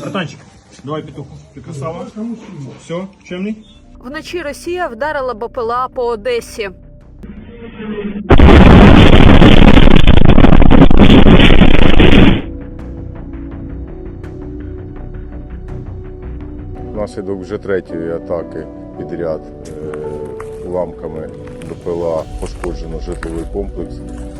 Братанчик, давай петух. Ти красава. Все, чемний? Вночі Росія вдарила БПЛА по Одесі. Внаслідок вже третьої атаки підряд е, уламками БПЛА пошкоджено житловий комплекс,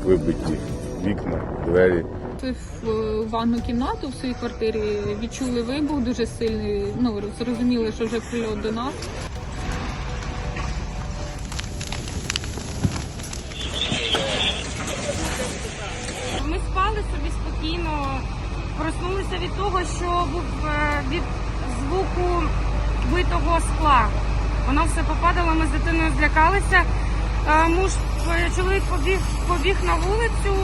вибиті вікна, двері. В е, ванну кімнату в своїй квартирі відчули вибух дуже сильний. Ну зрозуміли, що вже прильот до нас. Ми спали собі спокійно, проснулися від того, що був е, від звуку битого скла. Воно все попадало, ми з дитиною злякалися. Е, Муж, чоловік побіг, побіг на вулицю.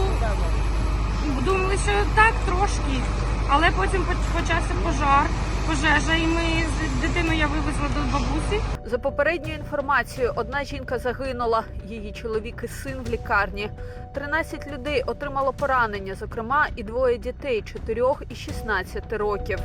Думали, що так трошки, але потім почався пожар, пожежа, і ми з дитиною я вивезла до бабусі. За попередньою інформацією, одна жінка загинула, її чоловік і син в лікарні. 13 людей отримало поранення, зокрема, і двоє дітей 4 і 16 років.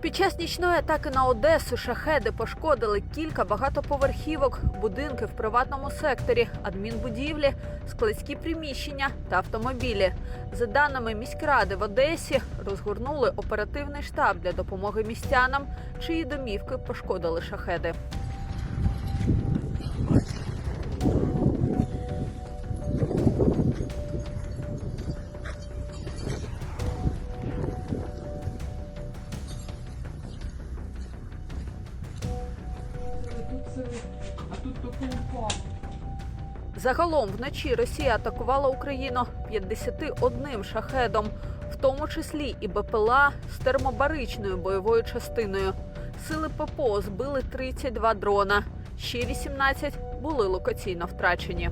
Під час нічної атаки на Одесу шахеди пошкодили кілька багатоповерхівок, будинки в приватному секторі, адмінбудівлі, складські приміщення та автомобілі. За даними міськради в Одесі, розгорнули оперативний штаб для допомоги містянам, чиї домівки пошкодили шахеди. Загалом вночі Росія атакувала Україну 51 шахедом, в тому числі і БПЛА з термобаричною бойовою частиною. Сили ППО збили 32 дрона. Ще 18 були локаційно втрачені.